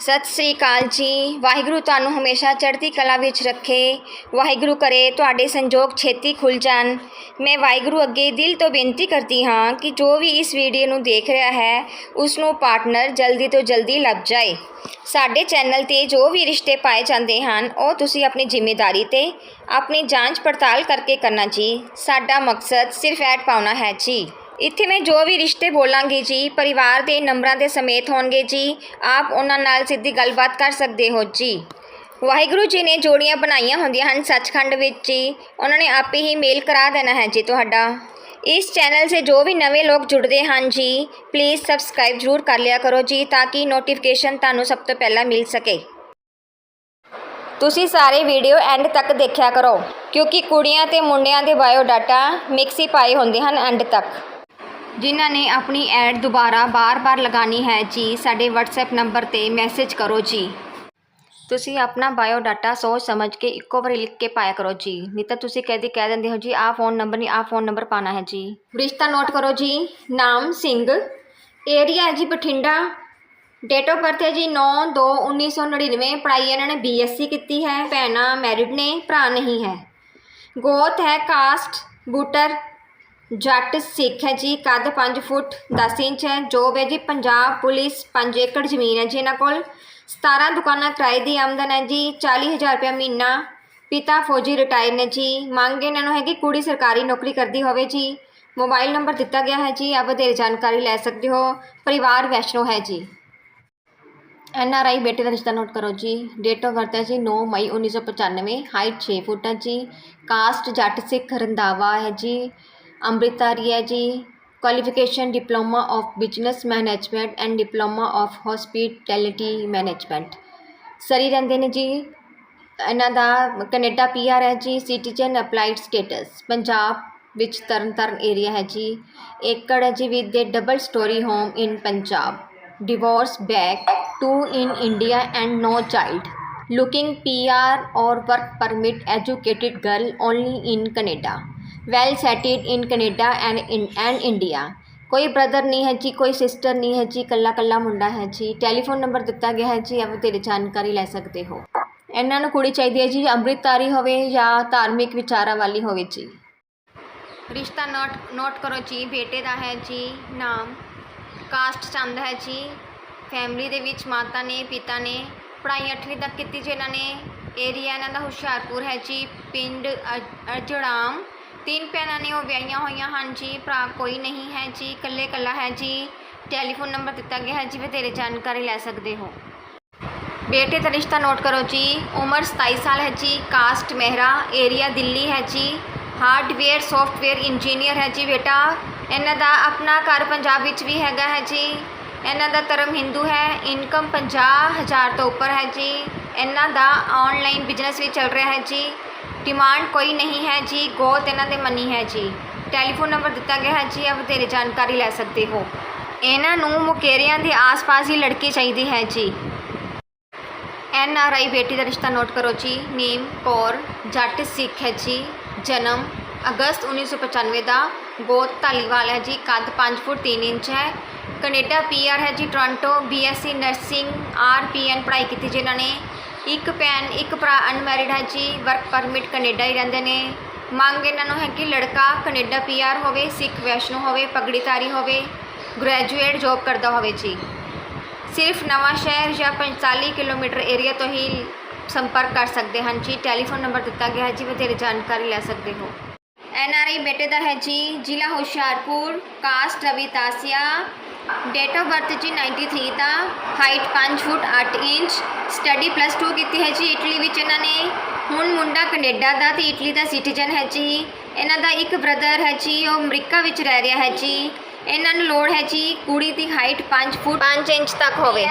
ਸਤਿ ਸ੍ਰੀ ਅਕਾਲ ਜੀ। ਵਾਹਿਗੁਰੂ ਤੁਹਾਨੂੰ ਹਮੇਸ਼ਾ ਚੜ੍ਹਦੀ ਕਲਾ ਵਿੱਚ ਰੱਖੇ। ਵਾਹਿਗੁਰੂ ਕਰੇ ਤੁਹਾਡੇ ਸੰਜੋਗ ਛੇਤੀ ਖੁੱਲ ਜਾਣ। ਮੈਂ ਵਾਹਿਗੁਰੂ ਅੱਗੇ ਦਿਲ ਤੋਂ ਬੇਨਤੀ ਕਰਦੀ ਹਾਂ ਕਿ ਜੋ ਵੀ ਇਸ ਵੀਡੀਓ ਨੂੰ ਦੇਖ ਰਿਹਾ ਹੈ ਉਸ ਨੂੰ ਪਾਰਟਨਰ ਜਲਦੀ ਤੋਂ ਜਲਦੀ ਲੱਭ ਜਾਏ। ਸਾਡੇ ਚੈਨਲ ਤੇ ਜੋ ਵੀ ਰਿਸ਼ਤੇ ਪਾਏ ਜਾਂਦੇ ਹਨ, ਉਹ ਤੁਸੀਂ ਆਪਣੀ ਜ਼ਿੰਮੇਵਾਰੀ ਤੇ ਆਪਣੀ ਜਾਂਚ ਪੜਤਾਲ ਕਰਕੇ ਕਰਨਾ ਜੀ। ਸਾਡਾ ਮਕਸਦ ਸਿਰਫ ਐਡ ਪਾਉਣਾ ਹੈ ਜੀ। ਇੱਥੇ ਮੈਂ ਜੋ ਵੀ ਰਿਸ਼ਤੇ ਬੋਲਾਂਗੀ ਜੀ, ਪਰਿਵਾਰ ਦੇ ਨੰਬਰਾਂ ਦੇ ਸਮੇਤ ਹੋਣਗੇ ਜੀ, ਆਪ ਉਹਨਾਂ ਨਾਲ ਸਿੱਧੀ ਗੱਲਬਾਤ ਕਰ ਸਕਦੇ ਹੋ ਜੀ। ਵਾਹਿਗੁਰੂ ਜੀ ਨੇ ਜੋੜੀਆਂ ਬਣਾਈਆਂ ਹੁੰਦੀਆਂ ਹਨ ਸੱਚਖੰਡ ਵਿੱਚ ਜੀ, ਉਹਨਾਂ ਨੇ ਆਪੇ ਹੀ ਮੇਲ ਕਰਾ ਦੇਣਾ ਹੈ ਜੀ ਤੁਹਾਡਾ। ਇਸ ਚੈਨਲ ਸੇ ਜੋ ਵੀ ਨਵੇਂ ਲੋਕ ਜੁੜਦੇ ਹਨ ਜੀ ਪਲੀਜ਼ ਸਬਸਕ੍ਰਾਈਬ ਜ਼ਰੂਰ ਕਰ ਲਿਆ ਕਰੋ ਜੀ, ਤਾਂ ਕਿ ਨੋਟੀਫਿਕੇਸ਼ਨ ਤੁਹਾਨੂੰ ਸਭ ਤੋਂ ਪਹਿਲਾਂ ਮਿਲ ਸਕੇ। ਤੁਸੀਂ ਸਾਰੇ ਵੀਡੀਓ ਐਂਡ ਤੱਕ ਦੇਖਿਆ ਕਰੋ, ਕਿਉਂਕਿ ਕੁੜੀਆਂ ਤੇ ਮੁੰਡਿਆਂ ਦੇ ਬਾਇਓ ਡਾਟਾ ਮਿਕਸ ਹੀ ਪਾਏ ਹੁੰਦੇ ਹਨ ਐਂਡ ਤੱਕ। ਜਿਨ੍ਹਾਂ ਨੇ ਆਪਣੀ ਐਡ ਦੁਬਾਰਾ ਬਾਰ-ਬਾਰ ਲਗਾਣੀ ਹੈ ਜੀ ਸਾਡੇ WhatsApp ਨੰਬਰ ਤੇ ਮੈਸੇਜ ਕਰੋ ਜੀ ਤੁਸੀਂ ਆਪਣਾ ਬਾਇਓ ਡਾਟਾ ਸੋਚ ਸਮਝ ਕੇ ਇੱਕੋ ਵਾਰੀ ਲਿਖ ਕੇ ਪਾਇਆ ਕਰੋ ਜੀ ਨਹੀਂ ਤਾਂ ਤੁਸੀਂ ਕਦੇ ਕਹਿ ਦਿੰਦੇ ਹੋ ਜੀ ਆਹ ਫੋਨ ਨੰਬਰ ਨਹੀਂ ਆਹ ਫੋਨ ਨੰਬਰ ਪਾਣਾ ਹੈ ਜੀ ਰਿਸ਼ਤਾ ਨੋਟ ਕਰੋ ਜੀ ਨਾਮ ਸਿੰਘ ਏਰੀਆ ਹੈ ਜੀ ਬਠਿੰਡਾ ਡੇਟ ਆਫ ਬਰਥ ਹੈ ਜੀ 9 2 1999 ਪੜ੍ਹਾਈ ਇਹਨਾਂ ਨੇ ਬੀਐਸਸੀ ਕੀਤੀ ਹੈ ਭੈਣਾਂ ਮੈਰਿਡ ਨੇ ਭਰਾ ਨਹੀਂ ਹੈ ਗੋਤ ਹੈ ਕਾਸਟ ਬੂਟਰ ਜੱਟ ਸਿੱਖ ਹੈ ਜੀ, ਕੱਦ 5 ਫੁੱਟ 10 ਇੰਚ ਹੈ, ਜੋਬ ਹੈ ਜੀ ਪੰਜਾਬ ਪੁਲਿਸ 5 ਏਕੜ ਜ਼ਮੀਨ ਹੈ ਜੀ ਇਹਨਾਂ ਕੋਲ। 17 ਦੁਕਾਨਾਂ ਕਿਰਾਏ ਦੀ ਆਮਦਨ ਹੈ ਜੀ 40000 ਰੁਪਏ ਮਹੀਨਾ। ਪਿਤਾ ਫੌਜੀ ਰਿਟਾਇਰ ਨੇ ਜੀ, ਮੰਗ ਇਹਨਾਂ ਨੂੰ ਹੈ ਕਿ ਕੁੜੀ ਸਰਕਾਰੀ ਨੌਕਰੀ ਕਰਦੀ ਹੋਵੇ ਜੀ। ਮੋਬਾਈਲ ਨੰਬਰ ਦਿੱਤਾ ਗਿਆ ਹੈ ਜੀ, ਆਪ ਵਧੇਰੇ ਜਾਣਕਾਰੀ ਲੈ ਸਕਦੇ ਹੋ। ਪਰਿਵਾਰ ਵੈਸ਼ਨੋ ਹੈ ਜੀ। ਐਨ ਆਰ ਆਈ ਬੇਟੇ ਦਾ ਰਿਸ਼ਤਾ ਨੋਟ ਕਰੋ ਜੀ। ਡੇਟ ਆਫ ਬਰਥ ਹੈ ਜੀ 9 ਮਈ 1995 ਹਾਈਟ 6 ਫੁੱਟ ਹੈ ਜੀ। ਕਾਸਟ ਜੱਟ ਸਿੱਖ ਰੰਧਾਵਾ ਹੈ ਜੀ। ਅੰਮ੍ਰਿਤਾਰੀ ਹੈ ਜੀ। Qualification diploma of business management and diploma of hospitality management Surrey ਰਹਿੰਦੇ ਨੇ ਜੀ। ਇਹਨਾਂ ਦਾ ਕੈਨੇਡਾ ਪੀਆਰ ਹੈ ਜੀ। ਸਿਟੀਜ਼ਨ ਅਪਲਾਈਡ ਸਟੇਟਸ ਪੰਜਾਬ ਵਿੱਚ ਤਰਨਤਾਰਨ ਏਰੀਆ ਹੈ ਜੀ। ਏਕੜ ਹੈ ਜੀ with the double storey home in Punjab divorce back to in India and no child. Looking PR or work permit educated girl only in Canada. Well settled in Canada and in, and India. ਕੋਈ brother ਨਹੀਂ ਹੈ ਜੀ, ਕੋਈ sister ਨਹੀਂ ਹੈ ਜੀ ਕੱਲਾ ਕੱਲਾ ਮੁੰਡਾ ਹੈ ਜੀ। ਟੈਲੀਫੋਨ ਨੰਬਰ ਦਿੱਤਾ ਗਿਆ ਹੈ ਜੀ, ਆਪ ਤੇਰੀ ਜਾਣਕਾਰੀ ਲੈ ਸਕਦੇ ਹੋ। ਇਹਨਾਂ ਨੂੰ ਕੁੜੀ ਚਾਹੀਦੀ ਹੈ ਜੀ, ਅੰਮ੍ਰਿਤਧਾਰੀ ਹੋਵੇ ਜਾਂ ਧਾਰਮਿਕ ਵਿਚਾਰਾਂ ਵਾਲੀ ਹੋਵੇ ਜੀ। ਰਿਸ਼ਤਾ ਨੋਟ ਨੋਟ ਕਰੋ ਜੀ, ਬੇਟੇ ਦਾ ਹੈ ਜੀ, ਨਾਮ। ਕਾਸਟ ਚੰਦ ਹੈ ਜੀ। ਫੈਮਿਲੀ ਦੇ ਵਿੱਚ ਮਾਤਾ ਨੇ, ਪਿਤਾ ਨੇ। ਪੜ੍ਹਾਈ 8ਵੀਂ ਤੱਕ ਕੀਤੀ ਜੀ ਇਹਨਾਂ ਨੇ। ਏਰੀਆ ਇਹਨਾਂ ਦਾ ਹੁਸ਼ਿਆਰਪੁਰ ਹੈ ਜੀ, ਪਿੰਡ ਅ- ਅਜੜਾਮ। ਤਿੰਨ ਭੈਣਾਂ ਨੇ ਉਹ ਵਿਆਹੀਆਂ ਹੋਈਆਂ ਹਨ ਜੀ, ਭਰਾ ਕੋਈ ਨਹੀਂ ਹੈ ਜੀ, ਇਕੱਲੇ ਇਕੱਲਾ ਹੈ ਜੀ। ਟੈਲੀਫੋਨ ਨੰਬਰ ਦਿੱਤਾ ਗਿਆ ਹੈ ਜੀ ਵਧੇਰੇ ਜਾਣਕਾਰੀ ਲੈ ਸਕਦੇ ਹੋ। ਬੇਟੇ ਦਾ ਰਿਸ਼ਤਾ ਨੋਟ ਕਰੋ ਜੀ, ਉਮਰ 27 ਸਾਲ ਹੈ ਜੀ, ਕਾਸਟ ਮਹਿਰਾ, ਏਰੀਆ ਦਿੱਲੀ ਹੈ ਜੀ। ਹਾਰਡਵੇਅਰ, ਸੌਫਟਵੇਅਰ ਇੰਜੀਨੀਅਰ ਹੈ ਜੀ ਬੇਟਾ। ਇਹਨਾਂ ਦਾ ਆਪਣਾ ਘਰ ਪੰਜਾਬ ਵਿੱਚ ਵੀ ਹੈਗਾ ਹੈ ਜੀ। ਇਹਨਾਂ ਦਾ ਧਰਮ ਹਿੰਦੂ ਹੈ, ਇਨਕਮ 50000 ਤੋਂ ਉੱਪਰ ਹੈ ਜੀ। ਇਹਨਾਂ ਦਾ ਆਨਲਾਈਨ ਬਿਜ਼ਨਸ ਵੀ ਚੱਲ ਰਿਹਾ ਹੈ ਜੀ। ਡਿਮਾਂਡ ਕੋਈ ਨਹੀਂ ਹੈ ਜੀ ਗੋਤ ਇਹਨਾਂ ਦੇ ਮਨੀ ਹੈ ਜੀ ਟੈਲੀਫੋਨ ਨੰਬਰ ਦਿੱਤਾ ਗਿਆ ਹੈ ਜੀ ਆ ਵਧੇਰੇ ਜਾਣਕਾਰੀ ਲੈ ਸਕਦੇ ਹੋ ਇਹਨਾਂ ਨੂੰ ਮੁਕੇਰੀਆਂ ਦੇ ਆਸ-ਪਾਸ ਹੀ ਲੜਕੀ ਚਾਹੀਦੀ ਹੈ ਜੀ ਐਨ ਆਰ ਆਈ ਬੇਟੀ ਦਾ ਰਿਸ਼ਤਾ ਨੋਟ ਕਰੋ ਜੀ ਨੇਮ ਕੌਰ ਜੱਟ ਸਿੱਖ ਹੈ ਜੀ ਜਨਮ ਅਗਸਤ 1995 ਦਾ ਗੋਤ ਧਾਲੀਵਾਲ ਹੈ ਜੀ ਕੱਦ 5 ਫੁੱਟ 3 ਇੰਚ ਹੈ ਕੈਨੇਡਾ ਪੀਆਰ ਹੈ ਜੀ ਟੋਰਾਂਟੋ ਬੀਐਸਸੀ ਨਰਸਿੰਗ ਆਰਪੀਐਨ ਪੜ੍ਹਾਈ ਕੀਤੀ ਜਿਨ੍ਹਾਂ ਨੇ ਇੱਕ ਭੈਣ, ਇੱਕ ਭਰਾ ਅਨਮੈਰਿਡ ਹੈ ਜੀ ਵਰਕ ਪਰਮਿਟ ਕੈਨੇਡਾ ਹੀ ਰਹਿੰਦੇ ਨੇ। ਮੰਗ ਇਹਨਾਂ ਨੂੰ ਹੈ ਕਿ ਲੜਕਾ ਕੈਨੇਡਾ ਪੀਆਰ ਹੋਵੇ, ਸਿੱਖ ਵੈਸ਼ਨੋ ਹੋਵੇ, ਪਗੜੀਧਾਰੀ ਹੋਵੇ ਗ੍ਰੈਜੂਏਟ ਜੌਬ ਕਰਦਾ ਹੋਵੇ ਜੀ। ਸਿਰਫ ਨਵਾਂ ਸ਼ਹਿਰ ਜਾਂ 45 ਕਿਲੋਮੀਟਰ ਏਰੀਆ ਤੋਂ ਹੀ ਸੰਪਰਕ ਕਰ ਸਕਦੇ ਹਨ ਜੀ। ਟੈਲੀਫੋਨ ਨੰਬਰ ਦਿੱਤਾ ਗਿਆ ਹੈ ਜੀ, ਵਧੇਰੇ ਜਾਣਕਾਰੀ ਲੈ ਸਕਦੇ ਹੋ। ਐਨ ਆਰ ਆਈ ਬੇਟੇ ਦਾ ਹੈ ਜੀ, ਜ਼ਿਲ੍ਹਾ Hoshiarpur caste Ravidasia. Date of birth ਜੀ 93 ਦਾ height 5 foot 8 inch study plus 2 ਕੀਤੀ ਹੈ ਜੀ ਇਟਲੀ ਵਿੱਚ ਇਹਨਾਂ ਨੇ। ਹੁਣ ਮੁੰਡਾ ਕੈਨੇਡਾ ਦਾ ਤੇ ਇਟਲੀ ਦਾ ਸਿਟੀਜ਼ਨ ਹੈ ਜੀ। ਇਹਨਾਂ ਦਾ ਇੱਕ ਬ੍ਰਦਰ ਹੈ ਜੀ ਉਹ ਅਮਰੀਕਾ ਵਿੱਚ ਰਹਿ ਰਿਹਾ ਹੈ ਜੀ। ਇਹਨਾਂ ਨੂੰ ਲੋੜ ਹੈ ਜੀ ਕੁੜੀ ਦੀ ਹਾਈਟ 5 ਫੁੱਟ 5 ਇੰਚ ਤੱਕ ਹੋਵੇ।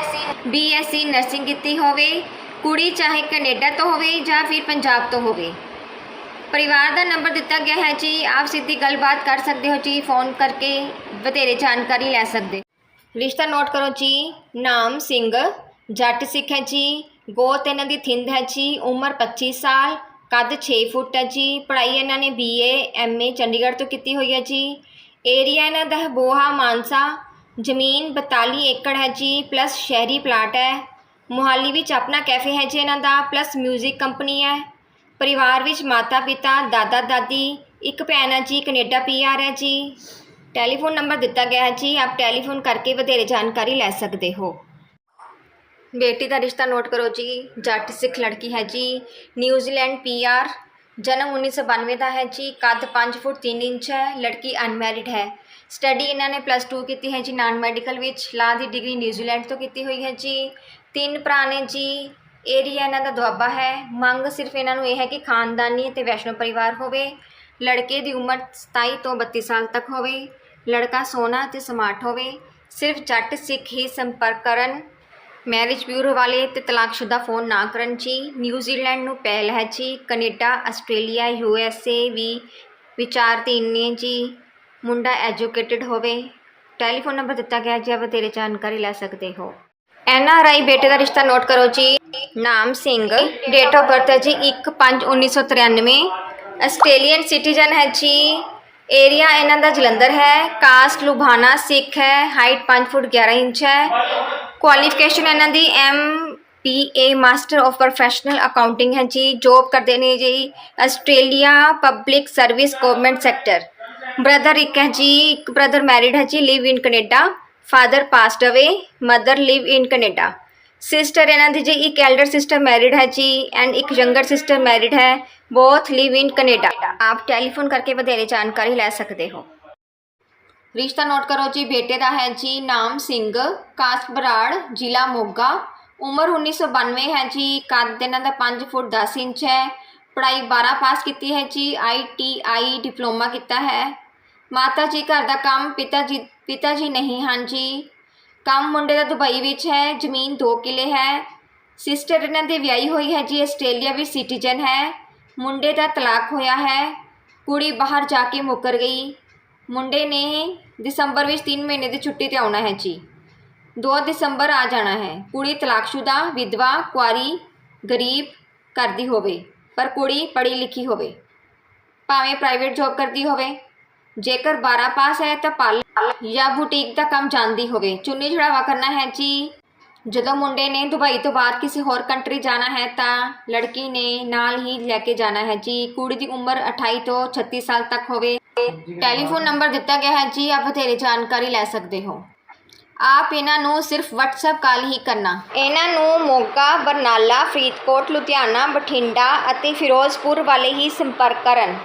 ਬੀਐਸਸੀ ਨਰਸਿੰਗ ਕੀਤੀ ਹੋਵੇ। ਕੁੜੀ ਚਾਹੇ ਕੈਨੇਡਾ ਤੋਂ ਹੋਵੇ ਜਾਂ ਫਿਰ ਪੰਜਾਬ ਤੋਂ ਹੋਵੇ। ਪਰਿਵਾਰ ਦਾ ਨੰਬਰ ਦਿੱਤਾ ਗਿਆ ਹੈ ਜੀ। ਆਪ ਸਿੱਧੀ ਗੱਲਬਾਤ ਕਰ ਸਕਦੇ ਹੋ ਜੀ ਫੋਨ ਕਰਕੇ ਵਧੇਰੇ ਜਾਣਕਾਰੀ ਲੈ ਸਕਦੇ ਰਿਸ਼ਤਾ ਨੋਟ ਕਰੋ ਜੀ। ਨਾਮ ਸਿੰਘ, ਜੱਟ ਸਿੱਖ ਹੈ ਜੀ। ਗੋਤ ਇਹਨਾਂ ਦੀ ਥਿੰਦ ਹੈ ਜੀ। ਉਮਰ 25 ਸਾਲ, ਕੱਦ 6 ਫੁੱਟ ਹੈ ਜੀ। ਪੜ੍ਹਾਈ ਇਹਨਾਂ ਨੇ ਬੀਏ ਐਮਏ ਚੰਡੀਗੜ੍ਹ ਤੋਂ ਕੀਤੀ ਹੋਈ ਹੈ ਜੀ। ਏਰੀਆ ਇਹਨਾਂ ਦਾ ਹੈ ਬੋਹਾ, ਮਾਨਸਾ, ਜ਼ਮੀਨ 42 ਏਕੜ ਹੈ ਜੀ। ਪਲੱਸ ਸ਼ਹਿਰੀ ਪਲਾਟ ਹੈ। ਮੁਹਾਲੀ ਵਿੱਚ ਆਪਣਾ ਕੈਫੇ ਹੈ ਜੀ ਇਹਨਾਂ ਦਾ। ਪਲੱਸ 뮤직 ਕੰਪਨੀ ਹੈ। ਪਰਿਵਾਰ ਵਿੱਚ ਮਾਤਾ ਪਿਤਾ ਦਾਦਾ ਦਾਦੀ ਇੱਕ ਭੈਣ ਹੈ ਜੀ ਕੈਨੇਡਾ ਪੀਆਰ ਹੈ ਜੀ। ਟੈਲੀਫੋਨ ਨੰਬਰ ਦਿੱਤਾ ਗਿਆ ਹੈ। ਜੀ, ਆਪ ਟੈਲੀਫੋਨ ਕਰਕੇ ਵਧੇਰੇ ਜਾਣਕਾਰੀ ਲੈ ਸਕਦੇ ਹੋ। ਬੇਟੀ ਦਾ ਰਿਸ਼ਤਾ ਨੋਟ ਕਰੋ ਜੀ। ਜੱਟ ਸਿੱਖ ਲੜਕੀ ਹੈ ਜੀ। ਨਿਊਜ਼ੀਲੈਂਡ ਪੀਆਰ ਜਨਮ 1992 ਦਾ ਹੈ ਜੀ। ਕੱਦ 5 ਫੁੱਟ 3 ਇੰਚ ਹੈ। ਲੜਕੀ ਅਨਮੈਰਿਡ ਹੈ। ਸਟੱਡੀ ਇਹਨਾਂ ਨੇ ਪਲੱਸ 2 ਕੀਤੀ ਹੈ ਜੀ ਨਾਨ ਮੈਡੀਕਲ ਵਿੱਚ। ਲਾ ਦੀ ਡਿਗਰੀ ਨਿਊਜ਼ੀਲੈਂਡ ਤੋਂ ਕੀਤੀ ਹੋਈ ਹੈ ਜੀ। ਤਿੰਨ ਭਰਾ ਨੇ ਜੀ। ਏਰੀਆ ਇਹਨਾਂ ਦਾ ਦੁਆਬਾ ਹੈ। ਮੰਗ ਸਿਰਫ ਇਹਨਾਂ ਨੂੰ ਇਹ ਹੈ ਕਿ ਖਾਨਦਾਨੀ ਅਤੇ ਵੈਸ਼ਨੋ ਪਰਿਵਾਰ ਹੋਵੇ। ਲੜਕੇ ਦੀ ਉਮਰ 27 ਤੋਂ 32 ਸਾਲ ਤੱਕ ਹੋਵੇ। ਲੜਕਾ ਸੋਹਣਾ ਅਤੇ ਸਮਾਰਟ ਹੋਵੇ, ਸਿਰਫ ਜੱਟ ਸਿੱਖ ਹੀ ਸੰਪਰਕ ਕਰਨ। ਮੈਰਿਜ ਬਿਊਰੋ ਵਾਲੇ ਤੇ ਤਲਾਕਸ਼ੁਦਾ ਫੋਨ ਨਾ ਕਰਨ ਜੀ। ਨਿਊਜ਼ੀਲੈਂਡ ਨੂੰ ਪਹਿਲ ਹੈ ਜੀ। Canada, Australia U S A ਵੀ ਵਿਚਾਰਧੀਨ ਨੇ ਜੀ। ਮੁੰਡਾ ਐਜੂਕੇਟਿਡ ਹੋਵੇ। ਟੈਲੀਫੋਨ ਨੰਬਰ ਦਿੱਤਾ ਗਿਆ ਜੀ, ਆਪ ਵਧੇਰੇ ਜਾਣਕਾਰੀ ਲੈ ਸਕਦੇ ਹੋ। ਐਨ ਆਰ ਆਈ ਬੇਟੇ ਦਾ ਰਿਸ਼ਤਾ ਨੋਟ ਕਰੋ ਜੀ। ਨਾਮ ਸਿੰਘ ਡੇਟ ਆਫ ਬਰਥ ਹੈ ਜੀ 1/5/1993 ਆਸਟ੍ਰੇਲੀਅਨ ਸਿਟੀਜ਼ਨ ਹੈ ਜੀ। ਏਰੀਆ ਇਹਨਾਂ ਦਾ ਜਲੰਧਰ ਹੈ, ਕਾਸਟ ਲੁਭਾਣਾ ਸਿੱਖ ਹੈ ਹਾਈਟ 5 ਫੁੱਟ 11 ਇੰਚ ਹੈ। ਕੁਆਲੀਫਿਕੇਸ਼ਨ ਇਹਨਾਂ ਦੀ M P A master of professional accounting ਹੈ ਜੀ ਜੋਬ ਕਰਦੇ ਨੇ ਜੀ Australia public service government sector brother ਇੱਕ ਹੈ ਜੀ, ਇੱਕ ਬ੍ਰਦਰ ਮੈਰਿਡ ਹੈ ਜੀ live in Canada father passed away mother live in Canada sister ਇਹਨਾਂ ਦੀ ਜੀ ਇੱਕ ਐਲਡਰ ਸਿਸਟਰ ਮੈਰਿਡ ਹੈ ਜੀ ਐਂਡ ਇੱਕ ਯੰਗਰ ਸਿਸਟਰ ਮੈਰਿਡ ਹੈ ਬੋਥ ਲਿਵ ਇਨ ਕੈਨੇਡਾ ਆਪ ਟੈਲੀਫੋਨ ਕਰਕੇ ਵਧੇਰੇ ਜਾਣਕਾਰੀ ਲੈ ਸਕਦੇ ਹੋ ਰਿਸ਼ਤਾ ਨੋਟ ਕਰੋ ਜੀ ਬੇਟੇ ਦਾ ਹੈ ਜੀ ਨਾਮ ਸਿੰਘ ਕਾਸਟ ਬਰਾੜ ਜ਼ਿਲ੍ਹਾ ਮੋਗਾ ਉਮਰ 1992 ਹੈ ਜੀ ਕੱਦ ਇਹਨਾਂ ਦਾ 5 ਫੁੱਟ 10 ਇੰਚ ਹੈ ਪੜ੍ਹਾਈ 12 ਪਾਸ ਕੀਤੀ ਹੈ ਜੀ ਆਈਟੀਆਈ ਡਿਪਲੋਮਾ ਕੀਤਾ ਹੈ ਮਾਤਾ ਜੀ ਘਰ ਦਾ ਕੰਮ ਪਿਤਾ ਜੀ ਪਿਤਾ ਜੀ ਨਹੀਂ ਹਨ ਜੀ ਕੰਮ ਮੁੰਡੇ ਦਾ ਦੁਬਈ ਵਿੱਚ ਹੈ, ਜ਼ਮੀਨ 2 ਕਿੱਲੇ ਹੈ। ਸਿਸਟਰ ਇਹਨਾਂ ਦੇ ਵਿਆਹੀ ਹੋਈ ਹੈ ਜੀ, ਆਸਟ੍ਰੇਲੀਆ ਵਿੱਚ ਸਿਟੀਜ਼ਨ ਹੈ। ਮੁੰਡੇ ਦਾ ਤਲਾਕ ਹੋਇਆ ਹੈ। ਕੁੜੀ ਬਾਹਰ ਜਾ ਕੇ ਮੁੱਕਰ ਗਈ। ਮੁੰਡੇ ਨੇ ਦਸੰਬਰ ਵਿੱਚ 3 ਮਹੀਨੇ ਦੀ ਛੁੱਟੀ ਤੇ ਆਉਣਾ ਹੈ ਜੀ। 2 ਦਸੰਬਰ ਆ ਜਾਣਾ ਹੈ। ਕੁੜੀ ਤਲਾਕਸ਼ੁਦਾ, ਵਿਧਵਾ, ਕੁਆਰੀ, ਗਰੀਬ ਕਰਦੀ ਹੋਵੇ, ਪਰ ਕੁੜੀ ਪੜ੍ਹੀ ਲਿਖੀ ਹੋਵੇ। ਭਾਵੇਂ ਪ੍ਰਾਈਵੇਟ ਜੌਬ ਕਰਦੀ ਹੋਵੇ। ਜੇਕਰ 12 ਪਾਸ ਹੈ ਤਾਂ ਪਾਰਲਰ ਜਾਂ ਬੁਟੀਕ ਦਾ ਕੰਮ ਜਾਣਦੀ ਹੋਵੇ। ਚੁੰਨੀ ਚੜਾਵਾ ਕਰਨਾ ਹੈ ਜੀ। ਜਦੋਂ ਮੁੰਡੇ ਨੇ ਦੁਬਈ ਤੋਂ ਬਾਹਰ ਕਿਸੇ ਹੋਰ ਕੰਟਰੀ ਜਾਣਾ ਹੈ ਤਾਂ ਲੜਕੀ ਨੇ ਨਾਲ ਹੀ ਲੈ ਕੇ ਜਾਣਾ ਹੈ ਜੀ। ਕੁੜੀ ਦੀ ਉਮਰ 28 ਤੋਂ 36 ਸਾਲ ਤੱਕ ਹੋਵੇ। ਟੈਲੀਫੋਨ ਨੰਬਰ ਦਿੱਤਾ ਗਿਆ ਹੈ ਜੀ। ਆਪ ਬਥੇਰੇ ਜਾਣਕਾਰੀ ਲੈ ਸਕਦੇ ਹੋ। ਆਪ ਇਹਨਾਂ ਨੂੰ ਸਿਰਫ WhatsApp ਕਾਲ ਹੀ ਕਰਨਾ। ਇਹਨਾਂ ਨੂੰ ਮੋਗਾ, ਬਰਨਾਲਾ, ਫਰੀਦਕੋਟ, ਲੁਧਿਆਣਾ, ਬਠਿੰਡਾ ਅਤੇ ਫਿਰੋਜ਼ਪੁਰ ਵਾਲੇ ਹੀ ਸੰਪਰਕ ਕਰਨ।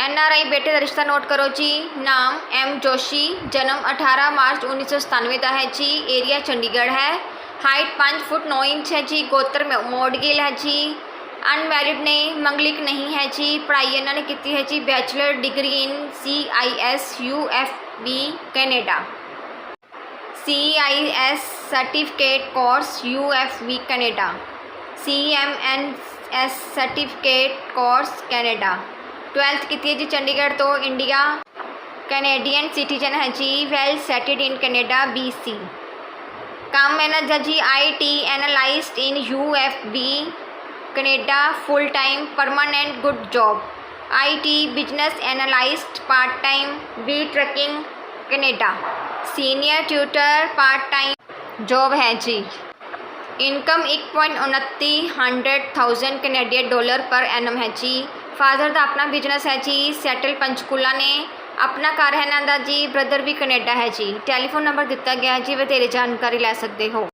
ਐਨ ਆਰ ਆਈ ਬੇਟੇ ਦਾ ਰਿਸ਼ਤਾ ਨੋਟ ਕਰੋ ਜੀ ਨਾਮ ਐਮ ਜੋਸ਼ੀ ਜਨਮ 18 ਮਾਰਚ 1997 ਦਾ ਹੈ ਜੀ ਏਰੀਆ ਚੰਡੀਗੜ੍ਹ ਹੈ ਹਾਈਟ 5 ਫੁੱਟ 9 ਇੰਚ ਹੈ ਜੀ ਗੋਤਰ ਮ- ਮੋਡਗਿਲ ਹੈ ਜੀ ਅਨਮੈਰਿਡ ਨੇ ਮੰਗਲਿਕ ਨਹੀਂ ਹੈ ਜੀ ਪੜ੍ਹਾਈ ਇਹਨਾਂ ਨੇ ਕੀਤੀ ਹੈ ਜੀ bachelor degree in C I S U F B Canada C I S certificate course U F B Canada C M N S certificate course Canada 12th ਕੀਤੀ ਹੈ ਜੀ ਚੰਡੀਗੜ੍ਹ ਤੋਂ ਇੰਡੀਆ ਕੈਨੇਡੀਅਨ ਸਿਟੀਜ਼ਨ ਹੈ ਜੀ well settled in Canada BC ਕੰਮ ਇਹਨਾਂ ਦਾ ਜੀ IT analyst in U F B Canada full time permanent good job IT business analyst part time B trucking Canada senior tutor part time job ਹੈ ਜੀ income 1.29 Canadian dollar ਪਰ ਐਨਮ ਹੈ ਜੀ father ਦਾ ਆਪਣਾ ਬਿਜ਼ਨਸ ਹੈ ਜੀ, ਸੈਟਲ ਪੰਚਕੂਲਾ ਨੇ। ਆਪਣਾ ਘਰ ਹੈ ਇਹਨਾਂ ਦਾ ਜੀ ਬ੍ਰਦਰ ਵੀ ਕੈਨੇਡਾ ਹੈ ਜੀ। ਟੈਲੀਫੋਨ ਨੰਬਰ ਦਿੱਤਾ ਗਿਆ ਹੈ ਜੀ ਵਧੇਰੇ ਜਾਣਕਾਰੀ ਲੈ ਸਕਦੇ ਹੋ।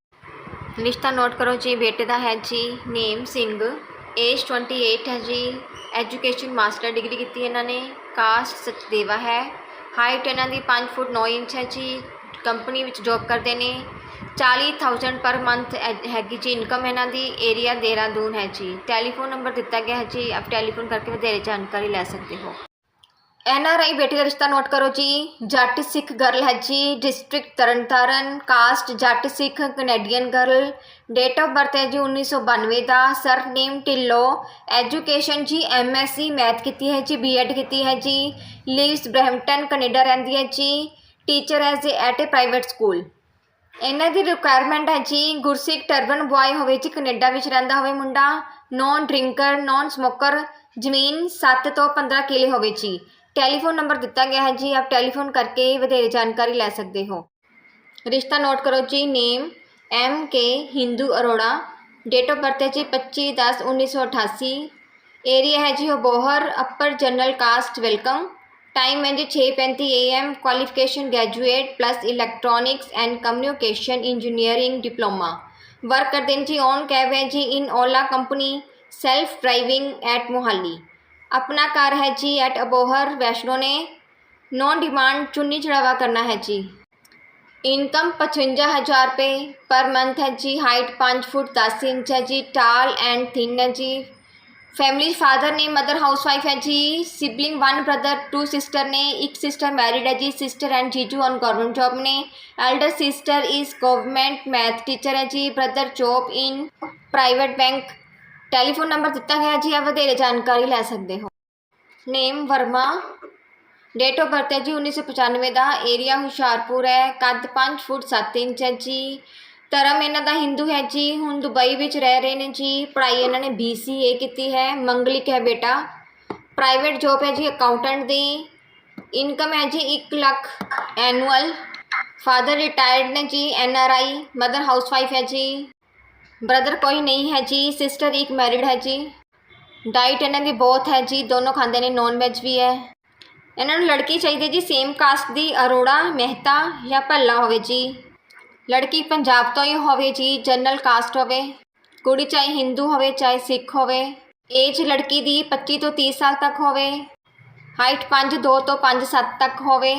ਰਿਸ਼ਤਾ ਨੋਟ ਕਰੋ ਜੀ, ਬੇਟੇ ਦਾ ਹੈ ਜੀ, ਨੇਮ ਸਿੰਘ। ਏਜ 28 ਹੈ ਜੀ। ਐਜੂਕੇਸ਼ਨ ਮਾਸਟਰ ਡਿਗਰੀ ਕੀਤੀ ਇਹਨਾਂ ਨੇ। ਕਾਸਟ ਸਚਦੇਵਾ ਹੈ। ਹਾਈਟ ਇਹਨਾਂ ਦੀ 5 ਫੁੱਟ 9 ਇੰਚ ਹੈ ਜੀ। ਕੰਪਨੀ ਵਿੱਚ ਜੌਬ ਕਰਦੇ ਨੇ। 40000 ਪਰ ਮੰਥ ਹੈਗੀ ਜੀ ਇਨਕਮ ਇਹਨਾਂ ਦੀ ਏਰੀਆ ਦੇਹਰਾਦੂਨ ਹੈ ਜੀ। ਟੈਲੀਫੋਨ ਨੰਬਰ ਦਿੱਤਾ ਗਿਆ ਹੈ ਜੀ, ਆਪ ਟੈਲੀਫੋਨ ਕਰਕੇ ਵਧੇਰੇ ਜਾਣਕਾਰੀ ਲੈ ਸਕਦੇ ਹੋ। ਐਨ ਆਰ ਆਈ ਬੇਟੀ ਦਾ ਰਿਸ਼ਤਾ ਨੋਟ ਕਰੋ ਜੀ। ਜੱਟ ਸਿੱਖ ਗਰਲ ਹੈ ਜੀ district Tarn Taran caste Jatt Sikh Canadian girl date of birth ਹੈ ਜੀ 1992 ਦਾ ਸਰਨੇਮ ਢਿੱਲੋ। ਐਜੂਕੇਸ਼ਨ ਜੀ ਐਮਐਸਸੀ ਮੈਥ ਕੀਤੀ ਹੈ ਜੀ ਬੀਐਡ ਕੀਤੀ ਹੈ ਜੀ। ਲਿਵਸ ਬ੍ਰੈਂਪਟਨ ਕੈਨੇਡਾ ਰਹਿੰਦੀ ਹੈ ਜੀ। Teacher as at a private school ਇਹਨਾਂ ਦੀ ਰਿਕੁਆਇਰਮੈਂਟ ਹੈ ਜੀ, ਗੁਰਸਿੱਖ ਟਰਬਨ ਬॉय ਹੋਵੇ ਜੀ, ਕੈਨੇਡਾ ਵਿੱਚ ਰਹਿੰਦਾ ਹੋਵੇ ਮੁੰਡਾ ਨੌਨ ਡਰਿੰਕਰ ਨੌਨ ਸਮੋਕਰ ਜ਼ਮੀਨ 7 ਤੋਂ 15 ਕਿਲੇ ਹੋਵੇ ਜੀ। ਟੈਲੀਫੋਨ ਨੰਬਰ ਦਿੱਤਾ ਗਿਆ ਹੈ ਜੀ, ਆਪ ਟੈਲੀਫੋਨ ਕਰਕੇ ਵਧੇਰੇ ਜਾਣਕਾਰੀ ਲੈ ਸਕਦੇ ਹੋ। ਰਿਸ਼ਤਾ ਨੋਟ ਕਰੋ ਜੀ name M K Hindu Arora date of birth ਹੈ ਜੀ 25 ਦਸ 1988 ਏਰੀਆ ਹੈ ਜੀ Abohar upper general caste welcome time है जी छः पैंतीस A M qualification graduate plus electronics and communication engineering diploma work करते हैं जी ऑन कैब है जी in Ola company self driving at Mohali अपना कार है जी एट अबोहर वैष्णो ने नॉन डिमांड चुन्नी चढ़ावा करना है जी इनकम पचवंजा हज़ार रुपये पर मंथ है जी हाइट पाँच फुट दस इंच है जी टाल एंड थिन है जी ਫੈਮਿਲੀ ਫਾਦਰ ਨੇ ਮਦਰ ਹਾਊਸਵਾਈਫ ਹੈ ਜੀ। Sibling one brother two sister ਨੇ। ਇੱਕ ਸਿਸਟਰ ਮੈਰਿਡ ਹੈ ਜੀ। ਸਿਸਟਰ ਐਂਡ ਜੀਜੂ ਔਨ ਗਵਰਨਮੈਂਟ ਜੌਬ ਨੇ। Elder sister is government math teacher ਹੈ ਜੀ। Brother job in private bank telephone number ਦਿੱਤਾ ਗਿਆ ਜੀ। ਆ ਵਧੇਰੇ ਜਾਣਕਾਰੀ ਲੈ ਸਕਦੇ ਹੋ। Name Verma date of birth ਹੈ ਜੀ 1995 ਦਾ। ਏਰੀਆ ਹੁਸ਼ਿਆਰਪੁਰ ਹੈ। ਕੱਦ 5 ਫੁੱਟ 7 ਇੰਚ ਹੈ ਜੀ। ਧਰਮ ਇਹਨਾਂ ਦਾ ਹਿੰਦੂ ਹੈ ਜੀ, ਹੁਣ ਦੁਬਈ ਵਿੱਚ ਰਹਿ ਰਹੇ ਨੇ ਜੀ, ਪੜ੍ਹਾਈ ਇਹਨਾਂ ਨੇ ਬੀ ਸੀ ਏ ਕੀਤੀ ਹੈ, ਮੰਗਲਿਕ ਹੈ ਬੇਟਾ। ਪ੍ਰਾਈਵੇਟ ਜੋਬ ਹੈ ਜੀ ਅਕਾਊਂਟੈਂਟ ਦੀ। ਇਨਕਮ ਹੈ ਜੀ 1 ਲੱਖ ਐਨੂਅਲ ਫਾਦਰ ਰਿਟਾਇਰਡ ਨੇ ਜੀ N R I mother housewife ਹੈ ਜੀ। ਬ੍ਰਦਰ ਕੋਈ ਨਹੀਂ ਹੈ ਜੀ ਸਿਸਟਰ ਇੱਕ ਮੈਰਿਡ ਹੈ ਜੀ। ਡਾਈਟ ਇਹਨਾਂ ਦੀ ਬਹੁਤ ਹੈ ਜੀ, ਦੋਨੋਂ ਖਾਂਦੇ ਨੇ ਨੌਨ ਵੈਜ ਵੀ ਹੈ। ਇਹਨਾਂ ਨੂੰ ਲੜਕੀ ਚਾਹੀਦੀ ਜੀ ਸੇਮ ਕਾਸਟ ਦੀ, ਅਰੋੜਾ, ਮਹਿਤਾ ਜਾਂ ਭੱਲਾ ਹੋਵੇ ਜੀ। ਲੜਕੀ ਪੰਜਾਬ ਤੋਂ ਹੀ ਹੋਵੇ ਜੀ ਜਨਰਲ ਕਾਸਟ ਹੋਵੇ, ਕੁੜੀ ਚਾਹੇ ਹਿੰਦੂ ਹੋਵੇ, ਚਾਹੇ ਸਿੱਖ ਹੋਵੇ ਏਜ ਲੜਕੀ ਦੀ 25 ਤੋਂ 30 ਸਾਲ ਤੱਕ ਹੋਵੇ ਹਾਈਟ 5 2 ਤੋਂ 5 7 ਤੱਕ ਹੋਵੇ।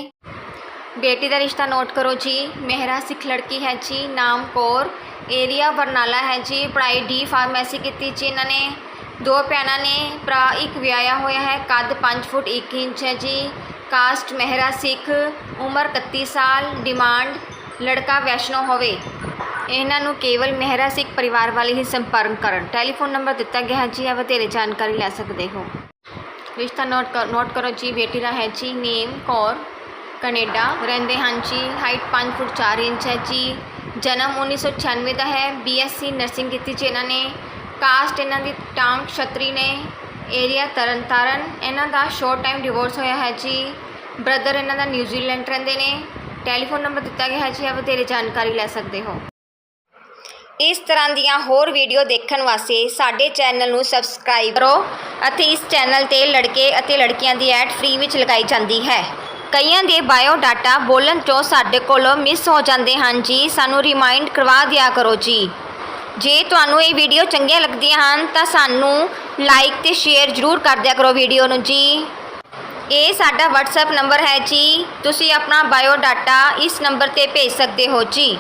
ਬੇਟੀ ਦਾ ਰਿਸ਼ਤਾ ਨੋਟ ਕਰੋ ਜੀ, ਮਹਿਰਾ ਸਿੱਖ ਲੜਕੀ ਹੈ ਜੀ, ਨਾਮ ਕੌਰ ਏਰੀਆ ਬਰਨਾਲਾ ਹੈ ਜੀ, ਪੜ੍ਹਾਈ ਡੀ ਫਾਰਮੇਸੀ ਕੀਤੀ ਜੀ ਇਹਨਾਂ ਨੇ। ਦੋ ਭੈਣਾਂ ਨੇ, ਭਰਾ ਇੱਕ ਵਿਆਹਿਆ ਹੋਇਆ ਹੈ, ਕੱਦ 5 ਫੁੱਟ 1 ਇੰਚ ਹੈ ਜੀ। ਕਾਸਟ ਮਹਿਰਾ ਸਿੱਖ, ਉਮਰ 31 ਸਾਲ ਡਿਮਾਂਡ ਲੜਕਾ ਵੈਸ਼ਨੋ ਹੋਵੇ। ਇਹਨਾਂ ਨੂੰ ਕੇਵਲ ਮਹਿਰਾ ਸਿੱਖ ਪਰਿਵਾਰ ਵਾਲੇ ਹੀ ਸੰਪਰਕ ਕਰਨ। ਟੈਲੀਫੋਨ ਨੰਬਰ ਦਿੱਤਾ ਗਿਆ ਹੈ। ਜੀ ਆ ਵਧੇਰੇ ਜਾਣਕਾਰੀ ਲੈ ਸਕਦੇ ਹੋ। ਰਿਸ਼ਤਾ ਨੋਟ ਕਰ ਨੋਟ ਕਰੋ ਜੀ। ਬੇਟੀ ਦਾ ਹੈ ਜੀ। Name Kaur, Canada. ਰਹਿੰਦੇ ਹਨ ਜੀ। ਹਾਈਟ 5 ਫੁੱਟ 4 ਇੰਚ ਹੈ ਜੀ। ਜਨਮ 1996 ਦਾ ਹੈ। ਬੀਐਸਸੀ ਨਰਸਿੰਗ ਕੀਤੀ ਜੀ ਇਹਨਾਂ ਨੇ। ਕਾਸਟ ਇਹਨਾਂ ਦੀ ਟਾਂਗ ਛਤਰੀ ਨੇ। ਏਰੀਆ ਤਰਨਤਾਰਨ। ਇਹਨਾਂ ਦਾ ਸ਼ੋਰਟ ਟਾਈਮ ਡਿਵੋਰਸ ਹੋਇਆ ਹੈ ਜੀ। ਬ੍ਰਦਰ ਇਹਨਾਂ ਦਾ ਨਿਊਜ਼ੀਲੈਂਡ ਰਹਿੰਦੇ ਨੇ। ਟੈਲੀਫੋਨ ਨੰਬਰ ਦਿੱਤਾ ਗਿਆ ਹੈ, ਜੀ ਆ ਵਧੇਰੇ ਜਾਣਕਾਰੀ ਲੈ ਸਕਦੇ ਹੋ। ਇਸ ਤਰ੍ਹਾਂ ਦੀਆਂ ਹੋਰ ਵੀਡੀਓ ਦੇਖਣ ਵਾਸਤੇ ਸਾਡੇ ਚੈਨਲ ਨੂੰ ਸਬਸਕ੍ਰਾਈਬ ਕਰੋ ਅਤੇ ਇਸ ਚੈਨਲ ਤੇ ਲੜਕੇ ਅਤੇ ਲੜਕੀਆਂ ਦੀ ਐਡ ਫ੍ਰੀ ਵਿੱਚ ਲਗਾਈ ਜਾਂਦੀ ਹੈ। ਕਈਆਂ ਦੇ ਬਾਇਓ ਡਾਟਾ ਬੋਲਣ 'ਚੋਂ ਸਾਡੇ ਕੋਲੋਂ ਮਿਸ ਹੋ ਜਾਂਦੇ ਹਨ, ਜੀ। ਸਾਨੂੰ ਰਿਮਾਈਂਡ ਕਰਵਾ ਦਿਆ ਕਰੋ, ਜੀ। ਜੇ ਤੁਹਾਨੂੰ ਇਹ ਵੀਡੀਓ ਚੰਗੀਆਂ ਲੱਗਦੀਆਂ ਹਨ, ਤਾਂ ਸਾਨੂੰ ਲਾਈਕ ਤੇ ਸ਼ੇਅਰ ਜ਼ਰੂਰ ਕਰ ਦਿਆ ਕਰੋ ਵੀਡੀਓ ਨੂੰ, ਜੀ। ਇਹ ਸਾਡਾ WhatsApp ਨੰਬਰ ਹੈ ਜੀ। ਤੁਸੀਂ ਆਪਣਾ ਬਾਇਓ ਡਾਟਾ ਇਸ ਨੰਬਰ ਤੇ ਭੇਜ ਸਕਦੇ ਹੋ ਜੀ।